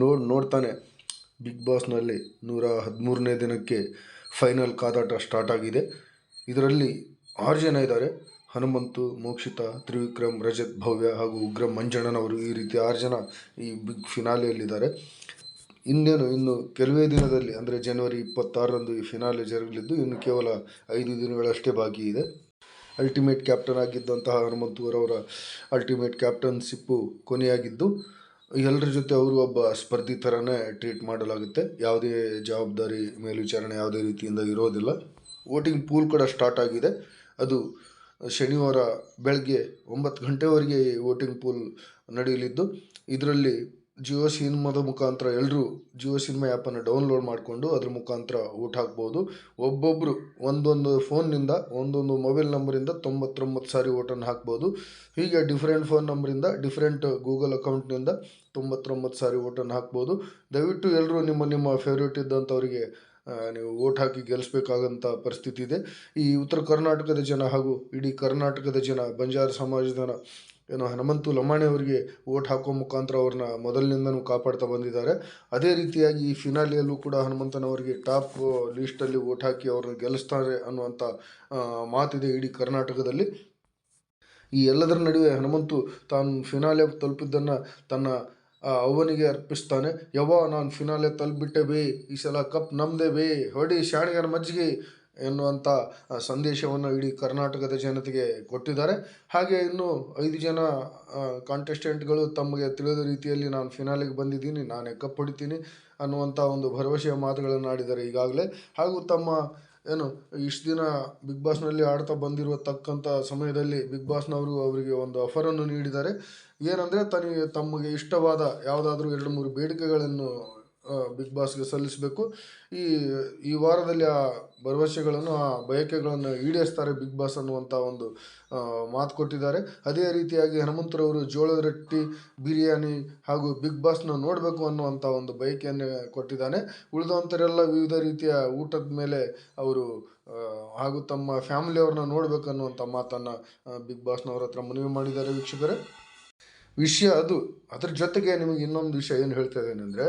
ನೋಡ್, ನೋಡ್ತಾನೆ. ಬಿಗ್ ಬಾಸ್ನಲ್ಲಿ ನೂರ ಹದಿಮೂರನೇ ದಿನಕ್ಕೆ ಫೈನಲ್ ಕಾದಾಟ ಸ್ಟಾರ್ಟ್ ಆಗಿದೆ. ಇದರಲ್ಲಿ ಆರು ಜನ ಇದ್ದಾರೆ. ಹನುಮಂತು, ಮೋಕ್ಷಿತ, ತ್ರಿವಿಕ್ರಮ್, ರಜತ್, ಭವ್ಯ ಹಾಗೂ ಉಗ್ರ ಮಂಜಣ್ಣನವರು ಈ ರೀತಿ ಆರು ಜನ ಈ ಬಿಗ್ ಫಿನಾಲೆಯಲ್ಲಿದ್ದಾರೆ. ಇನ್ನೇನು ಇನ್ನು ಕೆಲವೇ ದಿನದಲ್ಲಿ, ಅಂದರೆ ಜನವರಿ ಇಪ್ಪತ್ತಾರರಂದು ಈ ಫಿನಾಲೆ ಜರುಗಲಿದ್ದು, ಇನ್ನು ಕೇವಲ ಐದು ದಿನಗಳಷ್ಟೇ ಬಾಕಿ ಇದೆ. ಅಲ್ಟಿಮೇಟ್ ಕ್ಯಾಪ್ಟನ್ ಆಗಿದ್ದಂತಹ ಹನುಮಂತುವರವರ ಅಲ್ಟಿಮೇಟ್ ಕ್ಯಾಪ್ಟನ್ಶಿಪ್ಪು ಕೊನೆಯಾಗಿದ್ದು ಎಲ್ಲರ ಜೊತೆ ಅವರು ಒಬ್ಬ ಸ್ಪರ್ಧಿ ಥರನೇ ಟ್ರೀಟ್ ಮಾಡಲಾಗುತ್ತೆ. ಯಾವುದೇ ಜವಾಬ್ದಾರಿ ಮೇಲ್ವಿಚಾರಣೆ ಯಾವುದೇ ರೀತಿಯಿಂದ ಇರೋದಿಲ್ಲ. ವೋಟಿಂಗ್ ಪೂಲ್ ಕೂಡ ಸ್ಟಾರ್ಟ್ ಆಗಿದೆ. ಅದು ಶನಿವಾರ ಬೆಳಗ್ಗೆ ಒಂಬತ್ತು ಗಂಟೆವರೆಗೆ ವೋಟಿಂಗ್ ಪೂಲ್ ನಡೆಯಲಿದ್ದು, ಇದರಲ್ಲಿ ಜಿಯೋ ಸಿನಿಮಾದ ಮುಖಾಂತರ ಎಲ್ಲರೂ ಜಿಯೋ ಸಿನಿಮಾ ಆ್ಯಪನ್ನು ಡೌನ್ಲೋಡ್ ಮಾಡಿಕೊಂಡು ಅದ್ರ ಮುಖಾಂತರ ಓಟ್ ಹಾಕ್ಬೋದು. ಒಬ್ಬೊಬ್ಬರು ಒಂದೊಂದು ಫೋನ್ನಿಂದ ಒಂದೊಂದು ಮೊಬೈಲ್ ನಂಬರಿಂದ ತೊಂಬತ್ತೊಂಬತ್ತು ಸಾರಿ ಓಟನ್ನು ಹಾಕ್ಬೋದು. ಹೀಗೆ ಡಿಫ್ರೆಂಟ್ ಫೋನ್ ನಂಬರಿಂದ ಡಿಫ್ರೆಂಟ್ ಗೂಗಲ್ ಅಕೌಂಟ್ನಿಂದ ತೊಂಬತ್ತೊಂಬತ್ತು ಸಾರಿ ಓಟನ್ನು ಹಾಕ್ಬೋದು. ದಯವಿಟ್ಟು ಎಲ್ಲರೂ ನಿಮ್ಮ ನಿಮ್ಮ ಫೇವ್ರೇಟ್ ಇದ್ದಂಥವರಿಗೆ ನೀವು ಓಟ್ ಹಾಕಿ ಗೆಲ್ಲಿಸ್ಬೇಕಾಗಂಥ ಪರಿಸ್ಥಿತಿ ಇದೆ. ಈ ಉತ್ತರ ಕರ್ನಾಟಕದ ಜನ ಹಾಗೂ ಇಡೀ ಕರ್ನಾಟಕದ ಜನ, ಬಂಜಾರ ಸಮಾಜದ ಏನು ಹನುಮಂತು ಲಮಾಣಿ ಅವರಿಗೆ ಓಟ್ ಹಾಕೋ ಮುಖಾಂತರ ಅವ್ರನ್ನ ಮೊದಲಿನಿಂದನೂ ಕಾಪಾಡ್ತಾ ಬಂದಿದ್ದಾರೆ. ಅದೇ ರೀತಿಯಾಗಿ ಈ ಫಿನಾಲಿಯಲ್ಲೂ ಕೂಡ ಹನುಮಂತನವರಿಗೆ ಟಾಪ್ ಲೀಸ್ಟಲ್ಲಿ ಓಟ್ ಹಾಕಿ ಅವ್ರನ್ನ ಗೆಲ್ಲಿಸ್ತಾರೆ ಅನ್ನುವಂಥ ಮಾತಿದೆ ಇಡೀ ಕರ್ನಾಟಕದಲ್ಲಿ. ಈ ಎಲ್ಲದರ ನಡುವೆ ಹನುಮಂತು ತಾನು ಫಿನಾಲೆ ತಲುಪಿದ್ದನ್ನು ತನ್ನ ಅವನಿಗೆ ಅರ್ಪಿಸ್ತಾನೆ. ಯವ್ವ, ನಾನು ಫಿನಾಲೆ ತಲುಪಿಬಿಟ್ಟೆ ಬೇ, ಈ ಸಲ ಕಪ್ ನಮ್ಮದೇ ಬೇ, ಹೊಡಿ ಶಾಣಿಗರ ಮಜ್ಜಿಗೆ ಎನ್ನುವಂಥ ಸಂದೇಶವನ್ನು ಇಡೀ ಕರ್ನಾಟಕದ ಜನತೆಗೆ ಕೊಟ್ಟಿದ್ದಾರೆ. ಹಾಗೆ ಇನ್ನು ಐದು ಜನ ಕಾಂಟೆಸ್ಟೆಂಟ್ಗಳು ತಮಗೆ ತಿಳಿದ ರೀತಿಯಲ್ಲಿ ನಾನು ಫಿನಾಲಿಗೆ ಬಂದಿದ್ದೀನಿ, ನಾನೇ ಕಪ್ ಅನ್ನುವಂಥ ಒಂದು ಭರವಸೆಯ ಮಾತುಗಳನ್ನು ಆಡಿದ್ದಾರೆ ಈಗಾಗಲೇ. ಹಾಗೂ ತಮ್ಮ, ಏನು, ಇಷ್ಟು ದಿನ ಬಿಗ್ ಬಾಸ್ನಲ್ಲಿ ಆಡ್ತಾ ಬಂದಿರುವ ತಕ್ಕಂಥ ಸಮಯದಲ್ಲಿ ಬಿಗ್ ಬಾಸ್ನವರು ಅವರಿಗೆ ಒಂದು ಆಫರನ್ನು ನೀಡಿದ್ದಾರೆ. ಏನಂದರೆ ತನಗೆ ತಮಗೆ ಇಷ್ಟವಾದ ಯಾವುದಾದ್ರೂ ಎರಡು ಮೂರು ಬೇಡಿಕೆಗಳನ್ನು ಬಿಗ್ ಬಾಸ್ಗೆ ಸಲ್ಲಿಸಬೇಕು. ಈ ಈ ವಾರದಲ್ಲಿ ಆ ಭರವಸೆಗಳನ್ನು, ಆ ಬಯಕೆಗಳನ್ನು ಈಡೇರಿಸ್ತಾರೆ ಬಿಗ್ ಬಾಸ್ ಅನ್ನುವಂಥ ಒಂದು ಮಾತು ಕೊಟ್ಟಿದ್ದಾರೆ. ಅದೇ ರೀತಿಯಾಗಿ ಹನುಮಂತರವರು ಜೋಳದ ರೊಟ್ಟಿ, ಬಿರಿಯಾನಿ ಹಾಗೂ ಬಿಗ್ ಬಾಸ್ನ ನೋಡಬೇಕು ಅನ್ನುವಂಥ ಒಂದು ಬಯಕೆಯನ್ನು ಕೊಟ್ಟಿದ್ದಾನೆ. ಉಳಿದಂಥರೆಲ್ಲ ವಿವಿಧ ರೀತಿಯ ಊಟದ ಮೇಲೆ ಅವರು ಹಾಗೂ ತಮ್ಮ ಫ್ಯಾಮಿಲಿಯವ್ರನ್ನ ನೋಡಬೇಕು ಅನ್ನುವಂಥ ಮಾತನ್ನು ಬಿಗ್ ಬಾಸ್ನವ್ರ ಹತ್ರ ಮನವಿ ಮಾಡಿದ್ದಾರೆ ವೀಕ್ಷಕರೇ. ವಿಷಯ ಅದು. ಅದ್ರ ಜೊತೆಗೆ ನಿಮಗೆ ಇನ್ನೊಂದು ವಿಷಯ ಏನು ಹೇಳ್ತಾ ಇದ್ದೇನೆ ಅಂದರೆ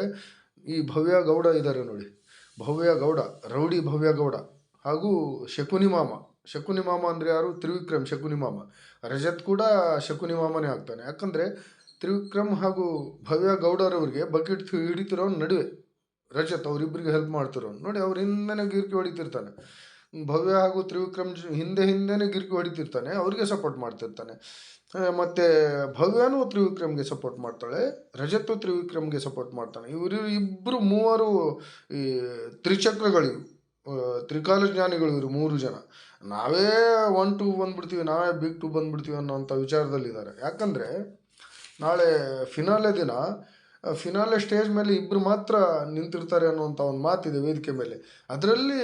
ಈ ಭವ್ಯ ಗೌಡ ಇದ್ದಾರೆ ನೋಡಿ. ಭವ್ಯ ಗೌಡ, ರೌಡಿ ಭವ್ಯ ಗೌಡ ಹಾಗೂ ಶಕುನಿ ಮಾಮ. ಶಕುನಿ ಮಾಮ ಅಂದರೆ ಯಾರು? ತ್ರಿವಿಕ್ರಮ್ ಶಕುನಿ ಮಾಮ. ರಜತ್ ಕೂಡ ಶಕುನಿ ಮಾಮನೇ ಆಗ್ತಾನೆ. ಯಾಕಂದರೆ ತ್ರಿವಿಕ್ರಮ್ ಹಾಗೂ ಭವ್ಯ ಗೌಡರವ್ರಿಗೆ ಬಕೆಟ್ ಹಿಡಿತಿರೋ ನಡುವೆ ರಜತ್ ಅವರಿಬ್ಬರಿಗೆ ಹೆಲ್ಪ್ ಮಾಡ್ತಿರೋನು. ನೋಡಿ ಅವರಿಂದನೇ ಗಿರ್ಕಿ ಹೊಡಿತಿರ್ತಾನೆ. ಭವ್ಯ ಹಾಗೂ ತ್ರಿವಿಕ್ರಮ್ ಹಿಂದೆ ಹಿಂದೆನೇ ಗಿರ್ಕಿ ಹೊಡಿತಿರ್ತಾನೆ, ಅವರಿಗೆ ಸಪೋರ್ಟ್ ಮಾಡ್ತಿರ್ತಾನೆ. ಮತ್ತು ಭವ್ಯನೂ ತ್ರಿವಿಕ್ರಮ್ಗೆ ಸಪೋರ್ಟ್ ಮಾಡ್ತಾಳೆ, ರಜತ್ತು ತ್ರಿವಿಕ್ರಮ್ಗೆ ಸಪೋರ್ಟ್ ಮಾಡ್ತಾನೆ. ಇವರು ಇಬ್ಬರು ಮೂವರು ಈ ತ್ರಿಚಕ್ರಗಳಿವು. ತ್ರಿಕಾಲ ಜ್ಞಾನಿಗಳು ಇವರು ಮೂರು ಜನ. ನಾವೇ ಒನ್ ಟು ಬಂದ್ಬಿಡ್ತೀವಿ, ನಾವೇ ಬಿಗ್ ಟು ಬಂದ್ಬಿಡ್ತೀವಿ ಅನ್ನೋಂಥ ವಿಚಾರದಲ್ಲಿದ್ದಾರೆ. ಯಾಕಂದರೆ ನಾಳೆ ಫಿನಾಲೆ ದಿನ ಫಿನಾಲೆ ಸ್ಟೇಜ್ ಮೇಲೆ ಇಬ್ಬರು ಮಾತ್ರ ನಿಂತಿರ್ತಾರೆ ಅನ್ನೋವಂಥ ಒಂದು ಮಾತಿದೆ ವೇದಿಕೆ ಮೇಲೆ. ಅದರಲ್ಲಿ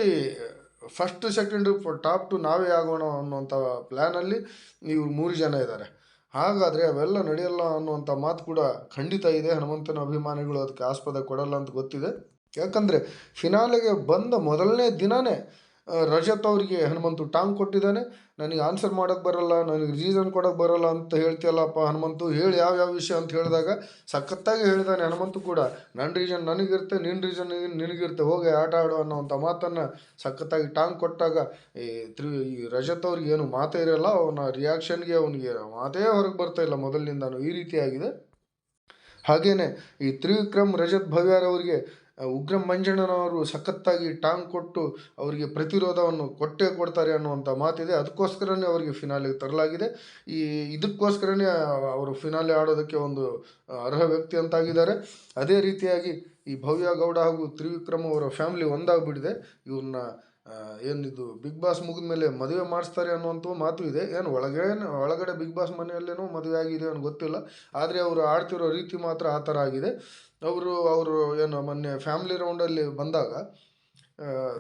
ಫಸ್ಟ್ ಸೆಕೆಂಡು ಟಾಪ್ ಟು ನಾವೇ ಆಗೋಣ ಅನ್ನುವಂಥ ಪ್ಲ್ಯಾನಲ್ಲಿ ಇವ್ರು ಮೂರು ಜನ ಇದ್ದಾರೆ ಹಾಗಾದರೆ ಅವೆಲ್ಲ ನಡೆಯಲ್ಲ ಅನ್ನುವಂಥ ಮಾತು ಕೂಡ ಖಂಡಿತ ಇದೆ. ಹನುಮಂತನ ಅಭಿಮಾನಿಗಳು ಅದಕ್ಕೆ ಆಸ್ಪದ ಕೊಡಲ್ಲ ಅಂತ ಗೊತ್ತಿದೆ. ಯಾಕಂದರೆ ಫಿನಾಲೆಗೆ ಬಂದ ಮೊದಲನೇ ದಿನವೇ ರಜತ್ ಅವರಿಗೆ ಹನುಮಂತು ಟಾಂಗ್ ಕೊಟ್ಟಿದ್ದಾನೆ. ನನಗೆ ಆನ್ಸರ್ ಮಾಡೋಕ್ಕೆ ಬರಲ್ಲ, ನನಗೆ ರೀಸನ್ ಕೊಡೋಕ್ಕೆ ಬರಲ್ಲ ಅಂತ ಹೇಳ್ತೀಯಲ್ಲಪ್ಪ ಹನುಮಂತು. ಹೇಳಿ ಯಾವ ಯಾವ ವಿಷಯ ಅಂತ ಹೇಳಿದಾಗ ಸಖತ್ತಾಗಿ ಹೇಳಿದ್ದಾನೆ ಹನುಮಂತು ಕೂಡ. ನನ್ನ ರೀಸನ್ ನನಗಿರುತ್ತೆ ನಿನ್ನ ರೀಸನ್ ನಿನಗಿರುತ್ತೆ, ಹೋಗಿ ಆಟ ಆಡು ಅನ್ನೋವಂಥ ಮಾತನ್ನು ಸಖತ್ತಾಗಿ ಟಾಂಗ್ ಕೊಟ್ಟಾಗ ಈ ತ್ರಿ, ಈ ರಜತ್ ಅವ್ರಿಗೆ ಏನು ಮಾತೇ ಇರಲ್ಲ, ಅವನ ರಿಯಾಕ್ಷನ್ಗೆ ಅವನಿಗೆ ಮಾತೇ ಹೊರಗೆ ಬರ್ತಾ ಇಲ್ಲ ಮೊದಲಿನಿಂದಾನು ಈ ರೀತಿಯಾಗಿದೆ. ಹಾಗೆಯೇ ಈ ತ್ರಿವಿಕ್ರಮ್, ರಜತ್ ಭವ್ಯಾರವರಿಗೆ ಉಗ್ರಂ ಮಂಜಣ್ಣನವರು ಸಖತ್ತಾಗಿ ಟಾಂಗ್ ಕೊಟ್ಟು ಅವರಿಗೆ ಪ್ರತಿರೋಧವನ್ನು ಕೊಟ್ಟೇ ಕೊಡ್ತಾರೆ ಅನ್ನುವಂಥ ಮಾತಿದೆ. ಅದಕ್ಕೋಸ್ಕರನೇ ಅವರಿಗೆ ಫಿನಾಲೆಗೆ ತರಲಾಗಿದೆ. ಈ ಇದಕ್ಕೋಸ್ಕರನೇ ಅವರು ಫಿನಾಲೆ ಆಡೋದಕ್ಕೆ ಒಂದು ಅರ್ಹ ವ್ಯಕ್ತಿ ಅಂತಾಗಿದ್ದಾರೆ. ಅದೇ ರೀತಿಯಾಗಿ ಈ ಭವ್ಯ ಗೌಡ ಹಾಗೂ ತ್ರಿವಿಕ್ರಮ ಅವರ ಫ್ಯಾಮಿಲಿ ಒಂದಾಗ್ಬಿಟ್ಟಿದೆ. ಇವ್ರನ್ನ ಏನಿದು ಬಿಗ್ ಬಾಸ್ ಮುಗಿದ ಮೇಲೆ ಮದುವೆ ಮಾಡಿಸ್ತಾರೆ ಅನ್ನುವಂಥ ಮಾತು ಇದೆ. ಏನು ಒಳಗಡೆ ಒಳಗಡೆ ಬಿಗ್ ಬಾಸ್ ಮನೆಯಲ್ಲೇನೋ ಮದುವೆ ಆಗಿದೆ ಅನ್ನೋ ಗೊತ್ತಿಲ್ಲ. ಆದರೆ ಅವರು ಆಡ್ತಿರೋ ರೀತಿ ಮಾತ್ರ ಆ ಥರ ಆಗಿದೆ. ಅವರು ಅವರು ಏನು ಮೊನ್ನೆ ಫ್ಯಾಮಿಲಿ ರೌಂಡಲ್ಲಿ ಬಂದಾಗ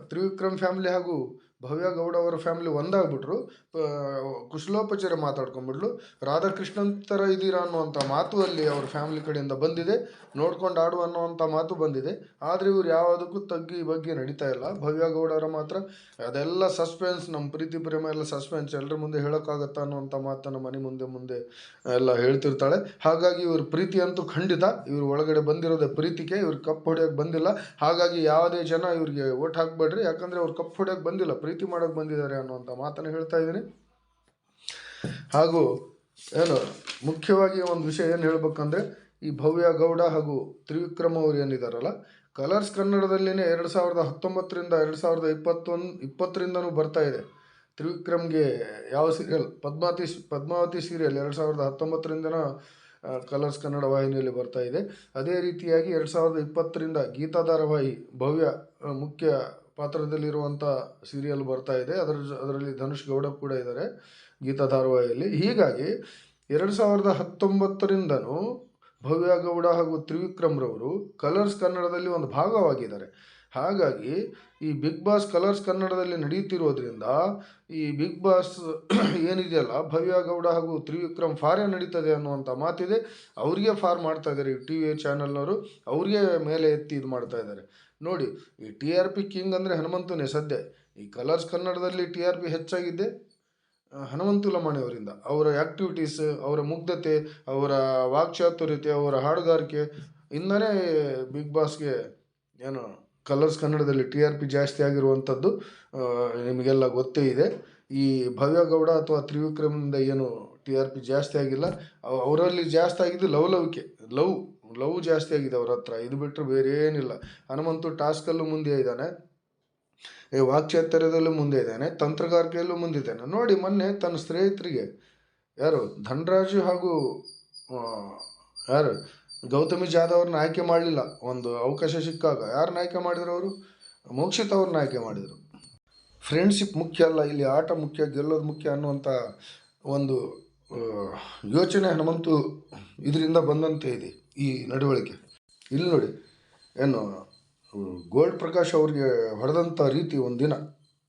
ತ್ರಿವಿಕ್ರಮ್ ಫ್ಯಾಮಿಲಿ ಹಾಗೂ ಭವ್ಯ ಗೌಡ ಅವರ ಫ್ಯಾಮಿಲಿ ಒಂದಾಗ್ಬಿಟ್ರು. ಕುಶಲೋಪಚಾರ ಮಾತಾಡ್ಕೊಂಡ್ಬಿಡ್ಲು ರಾಧಾಕೃಷ್ಣನ್ ಥರ ಇದ್ದೀರಾ ಅನ್ನುವಂಥ ಮಾತು ಅಲ್ಲಿ ಅವ್ರ ಫ್ಯಾಮಿಲಿ ಕಡೆಯಿಂದ ಬಂದಿದೆ. ನೋಡ್ಕೊಂಡು ಆಡು ಅನ್ನೋವಂಥ ಮಾತು ಬಂದಿದೆ. ಆದರೆ ಇವ್ರು ಯಾವುದಕ್ಕೂ ತಗ್ಗಿ ಬಗ್ಗೆ ನಡೀತಾ ಇಲ್ಲ. ಭವ್ಯ ಗೌಡರ ಮಾತ್ರ ಅದೆಲ್ಲ ಸಸ್ಪೆನ್ಸ್ ನಮ್ಮ ಪ್ರೀತಿ, ಪ್ರೇಮ ಎಲ್ಲ ಸಸ್ಪೆನ್ಸ್ ಎಲ್ಲರ ಮುಂದೆ ಹೇಳೋಕ್ಕಾಗತ್ತಾ ಅನ್ನುವಂಥ ಮಾತನ್ನು ಮನೆ ಮುಂದೆ ಮುಂದೆ ಎಲ್ಲ ಹೇಳ್ತಿರ್ತಾಳೆ. ಹಾಗಾಗಿ ಇವ್ರ ಪ್ರೀತಿ ಅಂತೂ ಖಂಡಿತ ಇವ್ರ ಒಳಗಡೆ ಬಂದಿರೋದೇ ಪ್ರೀತಿಗೆ. ಇವ್ರು ಕಪ್ಪು ಹೊಡೆಯೋಕ್ಕೆ ಬಂದಿಲ್ಲ. ಹಾಗಾಗಿ ಯಾವುದೇ ಜನ ಇವ್ರಿಗೆ ಓಟ್ ಹಾಕ್ಬೇಡ್ರಿ. ಯಾಕಂದರೆ ಅವ್ರು ಕಪ್ಪು ಹೊಡೆಯೋಕೆ ಬಂದಿಲ್ಲ. ಪ್ರೀತಿ ಮಾಡೋಕೆ ಬಂದಿದ್ದಾರೆ ಅನ್ನುವಂಥ ಮಾತನ್ನು ಹೇಳ್ತಾ ಇದ್ದೀನಿ. ಹಾಗೂ ಏನು, ಮುಖ್ಯವಾಗಿ ಒಂದು ವಿಷಯ ಏನು ಹೇಳ್ಬೇಕಂದ್ರೆ, ಈ ಭವ್ಯ ಗೌಡ ಹಾಗೂ ತ್ರಿವಿಕ್ರಮ ಅವರು ಏನಿದಾರಲ್ಲ, ಕಲರ್ಸ್ ಕನ್ನಡದಲ್ಲಿನೇ ಎರಡು ಸಾವಿರದ ಹತ್ತೊಂಬತ್ತರಿಂದ ಎರಡು ಸಾವಿರದ ಇಪ್ಪತ್ತೊಂದು ಇಪ್ಪತ್ತರಿಂದನೂ ಬರ್ತಾ ಇದೆ. ತ್ರಿವಿಕ್ರಮ್ಗೆ ಯಾವ ಸೀರಿಯಲ್ ಪದ್ಮಾವತಿ ಪದ್ಮಾವತಿ ಸೀರಿಯಲ್ ಎರಡು ಸಾವಿರದ ಹತ್ತೊಂಬತ್ತರಿಂದನ ಕಲರ್ಸ್ ಕನ್ನಡ ವಾಹಿನಿಯಲ್ಲಿ ಬರ್ತಾ ಇದೆ. ಅದೇ ರೀತಿಯಾಗಿ ಎರಡು ಸಾವಿರದ ಇಪ್ಪತ್ತರಿಂದ ಗೀತಾ ಧಾರಾವಾಹಿ ಭವ್ಯ ಮುಖ್ಯ ಪಾತ್ರದಲ್ಲಿರುವಂಥ ಸೀರಿಯಲ್ ಬರ್ತಾ ಇದೆ. ಅದರ ಅದರಲ್ಲಿ ಧನುಷ್ ಗೌಡ ಕೂಡ ಇದ್ದಾರೆ ಗೀತಾ ಧಾರವಾಹಿಯಲ್ಲಿ. ಹೀಗಾಗಿ ಎರಡು ಸಾವಿರದ ಹತ್ತೊಂಬತ್ತರಿಂದನೂ ಭವ್ಯ ಗೌಡ ಹಾಗೂ ತ್ರಿವಿಕ್ರಮ್ರವರು ಕಲರ್ಸ್ ಕನ್ನಡದಲ್ಲಿ ಒಂದು ಭಾಗವಾಗಿದ್ದಾರೆ. ಹಾಗಾಗಿ ಈ ಬಿಗ್ ಬಾಸ್ ಕಲರ್ಸ್ ಕನ್ನಡದಲ್ಲಿ ನಡೆಯುತ್ತಿರೋದ್ರಿಂದ ಈ ಬಿಗ್ ಬಾಸ್ ಏನಿದೆಯಲ್ಲ, ಭವ್ಯ ಗೌಡ ಹಾಗೂ ತ್ರಿವಿಕ್ರಮ್ ಫಾರೇ ನಡೀತದೆ ಅನ್ನುವಂಥ ಮಾತಿದೆ. ಅವ್ರಿಗೆ ಫಾರ್ ಮಾಡ್ತಾ ಇದ್ದಾರೆ ಟಿ ವಿ ಚಾನಲ್ನವರು. ಅವ್ರಿಗೆ ಮೇಲೆ ಎತ್ತಿ ಇದು ಮಾಡ್ತಾ ಇದ್ದಾರೆ ನೋಡಿ, ಈ ಟಿ ಆರ್ ಪಿ ಕಿಂಗ್ ಅಂದರೆ ಹನುಮಂತನೇ ಸದ್ಯ. ಈ ಕಲರ್ಸ್ ಕನ್ನಡದಲ್ಲಿ ಟಿ ಆರ್ ಪಿ ಹೆಚ್ಚಾಗಿದೆ. ಹನುಮಂತು ಲಮಾಣಿ ಅವರಿಂದ. ಅವರ ಆ್ಯಕ್ಟಿವಿಟೀಸ್ ಅವರ ಮುಗ್ಧತೆ, ಅವರ ವಾಕ್ಚಾತುರ್ಯತೆ, ಅವರ ಹಾಡುಗಾರಿಕೆ ಇಂದನೇ ಬಿಗ್ ಬಾಸ್ಗೆ ಏನು ಕಲರ್ಸ್ ಕನ್ನಡದಲ್ಲಿ ಟಿ ಆರ್ ಪಿ ಜಾಸ್ತಿ ಆಗಿರುವಂಥದ್ದು ನಿಮಗೆಲ್ಲ ಗೊತ್ತೇ ಇದೆ. ಈ ಭವ್ಯ ಗೌಡ ಅಥವಾ ತ್ರಿವಿಕ್ರಮದಿಂದ ಏನು ಟಿ ಆರ್ ಪಿ ಜಾಸ್ತಿ ಆಗಿಲ್ಲ. ಅವರಲ್ಲಿ ಜಾಸ್ತಿ ಆಗಿದ್ದು ಲವ್ಕೆ ಲವ್. ಲವ್ ಜಾಸ್ತಿ ಆಗಿದೆ ಅವ್ರ ಹತ್ರ. ಇದು ಬಿಟ್ಟರೆ ಬೇರೆ ಏನಿಲ್ಲ. ಹನುಮಂತು ಟಾಸ್ಕಲ್ಲೂ ಮುಂದೆ ಇದ್ದಾನೆ. ಏ, ವಾಕ್ಚಾತುರ್ಯದಲ್ಲೂ ಮುಂದೆ ಇದ್ದಾನೆ. ತಂತ್ರಗಾರಿಕೆಯಲ್ಲೂ ಮುಂದಿದ್ದಾನೆ ನೋಡಿ ಮೊನ್ನೆ ತನ್ನ ಸ್ನೇಹಿತರಿಗೆ, ಯಾರು? ಧನರಾಜು ಹಾಗೂ ಯಾರು? ಗೌತಮಿ ಜಾಧವ್ ಅವ್ರನ್ನ ಆಯ್ಕೆ ಮಾಡಲಿಲ್ಲ. ಒಂದು ಅವಕಾಶ ಸಿಕ್ಕಾಗ. ಯಾರನ್ನ ಆಯ್ಕೆ ಮಾಡಿದ್ರು ಅವರು? ಮೋಕ್ಷಿತ್ ಅವ್ರನ್ನ ಆಯ್ಕೆ ಮಾಡಿದರು. ಫ್ರೆಂಡ್ಶಿಪ್ ಮುಖ್ಯ ಅಲ್ಲ. ಇಲ್ಲಿ ಆಟ ಮುಖ್ಯ, ಗೆಲ್ಲೋದು ಮುಖ್ಯ ಅನ್ನುವಂಥ ಒಂದು ಯೋಚನೆ ಹನುಮಂತು ಇದರಿಂದ ಬಂದಂತೆ ಇದೆ. ಈ ನಡವಳಿಕೆ. ಇಲ್ಲಿ ನೋಡಿ, ಏನು ಗೋಲ್ಡ್ ಪ್ರಕಾಶ್ ಅವ್ರಿಗೆ ಹೊಡೆದಂಥ ರೀತಿ ಒಂದಿನ.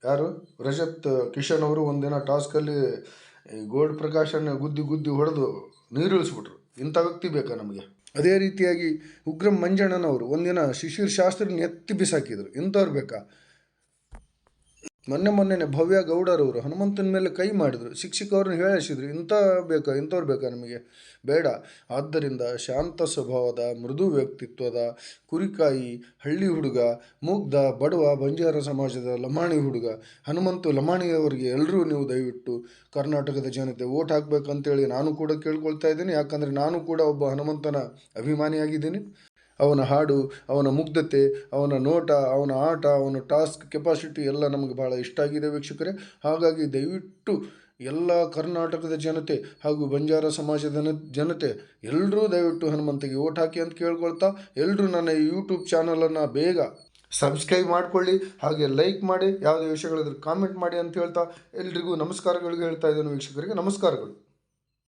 ಯಾರು? ರಜತ್ ಕಿಶನ್ ಅವರು ಒಂದಿನ ಟಾಸ್ಕಲ್ಲಿ ಗೋಲ್ಡ್ ಪ್ರಕಾಶನ ಗುದ್ದಿ ಗುದ್ದಿ ಹೊಡೆದು ನೀರಿಳಿಸ್ಬಿಟ್ರು ಇಂಥ ವ್ಯಕ್ತಿ ಬೇಕಾ ನಮಗೆ? ಅದೇ ರೀತಿಯಾಗಿ ಉಗ್ರಂ ಮಂಜಣ್ಣನವರು ಒಂದಿನ ಶಿಶಿರ್ ಶಾಸ್ತ್ರಿನ ಎತ್ತಿ ಬಿಸಾಕಿದ್ರು. ಇಂಥವ್ರು ಬೇಕಾ? ಮೊನ್ನೆ ಮೊನ್ನೆನೆ ಭವ್ಯ ಗೌಡರವರು ಹನುಮಂತನ ಮೇಲೆ ಕೈ ಮಾಡಿದರು. ಶಿಕ್ಷಕವ್ರನ್ನ ಹೇಳಿಸಿದ್ರು. ಇಂಥ ಬೇಕಾ, ಇಂಥವ್ರು ಬೇಕಾ ನಮಗೆ? ಬೇಡ. ಆದ್ದರಿಂದ ಶಾಂತ ಸ್ವಭಾವದ, ಮೃದು ವ್ಯಕ್ತಿತ್ವದ, ಕುರಿಕಾಯಿ, ಹಳ್ಳಿ ಹುಡುಗ, ಮುಗ್ಧ, ಬಡವ, ಬಂಜಾರ ಸಮಾಜದ ಲಮಾಣಿ ಹುಡುಗ, ಹನುಮಂತು ಲಮಾಣಿಯವರಿಗೆ ಎಲ್ಲರೂ ನೀವು ದಯವಿಟ್ಟು ಕರ್ನಾಟಕದ ಜನತೆ ಓಟ್ ಹಾಕಬೇಕಂತೇಳಿ ನಾನು ಕೂಡ ಕೇಳ್ಕೊಳ್ತಾ ಇದ್ದೀನಿ. ಯಾಕಂದರೆ ನಾನು ಕೂಡ ಒಬ್ಬ ಹನುಮಂತನ ಅಭಿಮಾನಿಯಾಗಿದ್ದೀನಿ. ಅವನ ಹಾಡು, ಅವನ ಮುಗ್ಧತೆ, ಅವನ ನೋಟ, ಅವನ ಆಟ, ಅವನ ಟಾಸ್ಕ್, ಕೆಪಾಸಿಟಿ ಎಲ್ಲ ನಮಗೆ ಭಾಳ ಇಷ್ಟ ಆಗಿದೆ ವೀಕ್ಷಕರೇ. ಹಾಗಾಗಿ ದಯವಿಟ್ಟು ಎಲ್ಲ ಕರ್ನಾಟಕದ ಜನತೆ ಹಾಗೂ ಬಂಜಾರ ಸಮಾಜದ ಜನತೆ ಎಲ್ಲರೂ ದಯವಿಟ್ಟು ಹನುಮಂತಿಗೆ ಓಟ್ ಹಾಕಿ ಅಂತ ಕೇಳ್ಕೊಳ್ತಾ ಎಲ್ಲರೂ ನನ್ನ ಈ ಯೂಟ್ಯೂಬ್ ಚಾನಲನ್ನು ಬೇಗ ಸಬ್ಸ್ಕ್ರೈಬ್ ಮಾಡ್ಕೊಳ್ಳಿ, ಹಾಗೆ ಲೈಕ್ ಮಾಡಿ, ಯಾವುದೇ ವಿಷಯಗಳಿದ್ರೆ ಕಾಮೆಂಟ್ ಮಾಡಿ ಅಂತ ಹೇಳ್ತಾ ಎಲ್ರಿಗೂ ನಮಸ್ಕಾರಗಳಿಗೆ ಹೇಳ್ತಾ ಇದ್ದೇನೆ ವೀಕ್ಷಕರಿಗೆ. ನಮಸ್ಕಾರಗಳು.